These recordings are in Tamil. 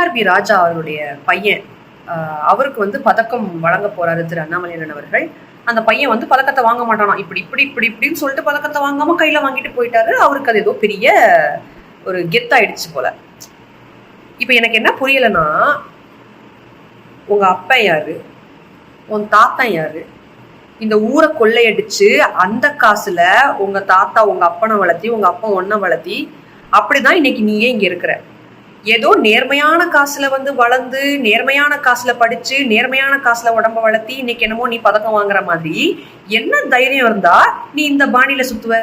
டிஆர்பி ராஜா அவருடைய பையன் அவருக்கு வந்து பதக்கம் வழங்க போறாரு திரு அண்ணாமலையன் அவர்கள். அந்த பையன் வந்து பதக்கத்தை வாங்க மாட்டானா? இப்படி இப்படி இப்படி இப்படின்னு சொல்லிட்டு பதக்கத்தை வாங்காம கையில வாங்கிட்டு போயிட்டாரு. அவருக்கு அது ஏதோ பெரிய ஒரு கெத்தாயிடுச்சு போல. இப்ப எனக்கு என்ன புரியலைன்னா உங்க அப்பா யாரு? உன் தாத்தா யாரு? இந்த ஊரை கொள்ளையடிச்சு அந்த காசுல உங்க தாத்தா உங்க அப்பனை வளர்த்தி உங்க அப்பா ஒன்ன வளர்த்தி அப்படிதான் இன்னைக்கு நீயே இங்க இருக்கிற. ஏதோ நேர்மையான காசுல வந்து வளர்ந்து நேர்மையான காசுல படிச்சு நேர்மையான காசுல உடம்ப வளர்த்தி இன்னைக்கு என்னமோ நீ பதக்கம் வாங்குற மாதிரி என்ன தைரியம் இருந்தா நீ இந்த பாணியில சுத்துவ?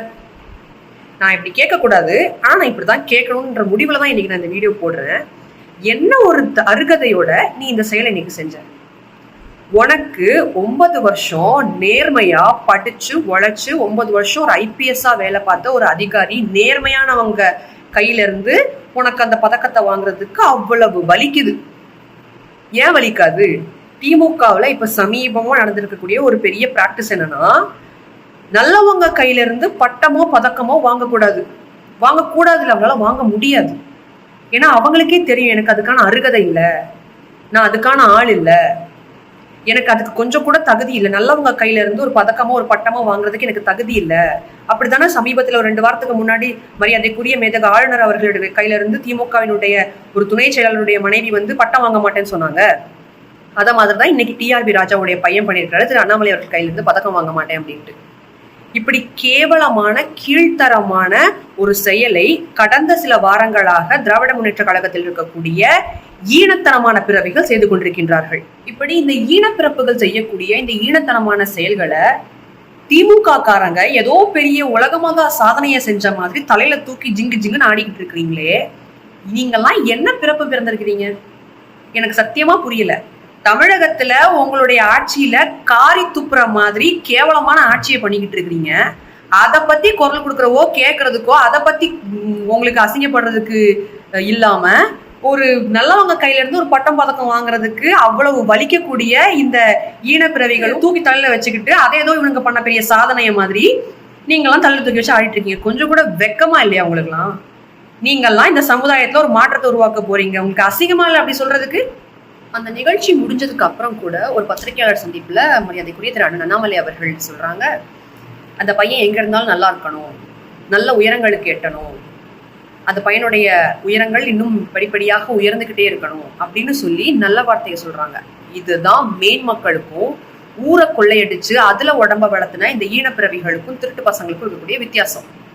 நான் இப்படி கேட்கக்கூடாது. ஆனா நான் இப்படிதான் கேட்கணுன்ற முடிவுல தான் இன்னைக்கு நான் இந்த வீடியோ போடுறேன். என்ன ஒரு த- அருகதையோட நீ இந்த செயலை இன்னைக்கு செஞ்ச? உனக்கு ஒன்பது வருஷம் நேர்மையா படிச்சு உழைச்சு ஒன்பது வருஷம் ஒரு ஐபிஎஸ்ஸா வேலை பார்த்த ஒரு அதிகாரி நேர்மையானவங்க கையில இருந்து உனக்கு அந்த பதக்கத்தை வாங்குறதுக்கு அவ்வளவு வலிக்குது. ஏன் வலிக்காது? திமுகவில் இப்ப சமீபமாக நடந்திருக்கக்கூடிய ஒரு பெரிய பிராக்டிஸ் என்னன்னா நல்லவங்க கையில இருந்து பட்டமோ பதக்கமோ வாங்கக்கூடாது. வாங்கக்கூடாது இல்லை அவங்களால வாங்க முடியாது. ஏன்னா அவங்களுக்கே தெரியும் எனக்கு அதுக்கான அருகதை இல்லை. நான் அதுக்கான ஆள் இல்லை. எனக்கு அதுக்கு கொஞ்சம் கூட தகுதி இல்லை. நல்லவங்க கையில இருந்து ஒரு பதக்கமோ ஒரு பட்டமோ வாங்குறதுக்கு எனக்கு தகுதி இல்லை. அப்படித்தானே சமீபத்தில் ஒரு ரெண்டு வாரத்துக்கு முன்னாடி மரியாதைக்குரிய மேதக ஆளுநர் அவர்களுடைய கையில இருந்து திமுகவினுடைய ஒரு துணை செயலாளருடைய மனைவி வந்து பட்டம் வாங்க மாட்டேன்னு சொன்னாங்க. அதை மாதிரி தான் இன்னைக்கு டிஆர்பி ராஜாவுடைய பையன் பண்ணியிருக்காரு. திரு அண்ணாமலை அவர்கள் கையில இருந்து பதக்கம் வாங்க மாட்டேன் அப்படின்ட்டு. இப்படி கேவலமான கீழ்த்தரமான ஒரு செயலை கடந்த சில வாரங்களாக திராவிட முன்னேற்ற கழகத்தில் இருக்கக்கூடிய ஈனத்தனமான பிறவிகள் செய்து கொண்டிருக்கின்றார்கள். இப்படி இந்த ஈனப்பிறப்புகள் செய்யக்கூடிய இந்த ஈனத்தனமான செயல்களை திமுக காரங்க ஏதோ பெரிய உலகமாக சாதனையை செஞ்ச மாதிரி தலையில தூக்கி ஜிங்கு ஜிங்குன்னு ஆடிக்கிட்டு இருக்கிறீங்களே நீங்கெல்லாம் என்ன பிறப்பு பிறந்திருக்கிறீங்க? எனக்கு சத்தியமா புரியல. தமிழகத்துல உங்களுடைய ஆட்சியில காரி துப்புற மாதிரி கேவலமான ஆட்சியை பண்ணிக்கிட்டு இருக்கிறீங்க. அதை பத்தி குரல் கொடுக்கறவோ கேட்கறதுக்கோ அதை பத்தி உங்களுக்கு அசிங்கப்படுறதுக்கு இல்லாம ஒரு நல்லவங்க கையில இருந்து ஒரு பட்டம் பதக்கம் வாங்குறதுக்கு அவ்வளவு வலிக்கக்கூடிய இந்த ஈனப்பிறவிகள் தூக்கி தலையில வச்சுக்கிட்டு அதை ஏதோ இவனுங்க பண்ண பெரிய சாதனைய மாதிரி நீங்கெல்லாம் தள்ளி தூக்கி வச்சு ஆடிட்டு இருக்கீங்க. கொஞ்சம் கூட வெக்கமா இல்லையா உங்களுக்குலாம் நீங்கெல்லாம் இந்த சமுதாயத்துல ஒரு மாற்றத்தை உருவாக்க போறீங்க. உங்களுக்கு அசிங்கமா இல்லை அப்படி சொல்றதுக்கு? அந்த நிகழ்ச்சி முடிஞ்சதுக்கு அப்புறம் கூட ஒரு பத்திரிகையாளர் சந்திப்புல மரியாதைக்குரிய திரு அண்ணன் அண்ணாமலை அவர்கள் சொல்றாங்க அந்த பையன் எங்க இருந்தாலும் நல்லா இருக்கணும் நல்ல உயரங்களுக்கு எட்டணும் அந்த பையனுடைய உயரங்கள் இன்னும் படிப்படியாக உயர்ந்துகிட்டே இருக்கணும் அப்படின்னு சொல்லி நல்ல வார்த்தையை சொல்றாங்க. இதுதான் மேன் மக்களுக்கும் ஊரை கொள்ளையடிச்சு அதுல உடம்ப வளர்த்துன இந்த ஈனப்பிறவிகளுக்கும் திருட்டு பசங்களுக்கும் இருக்கக்கூடிய வித்தியாசம்.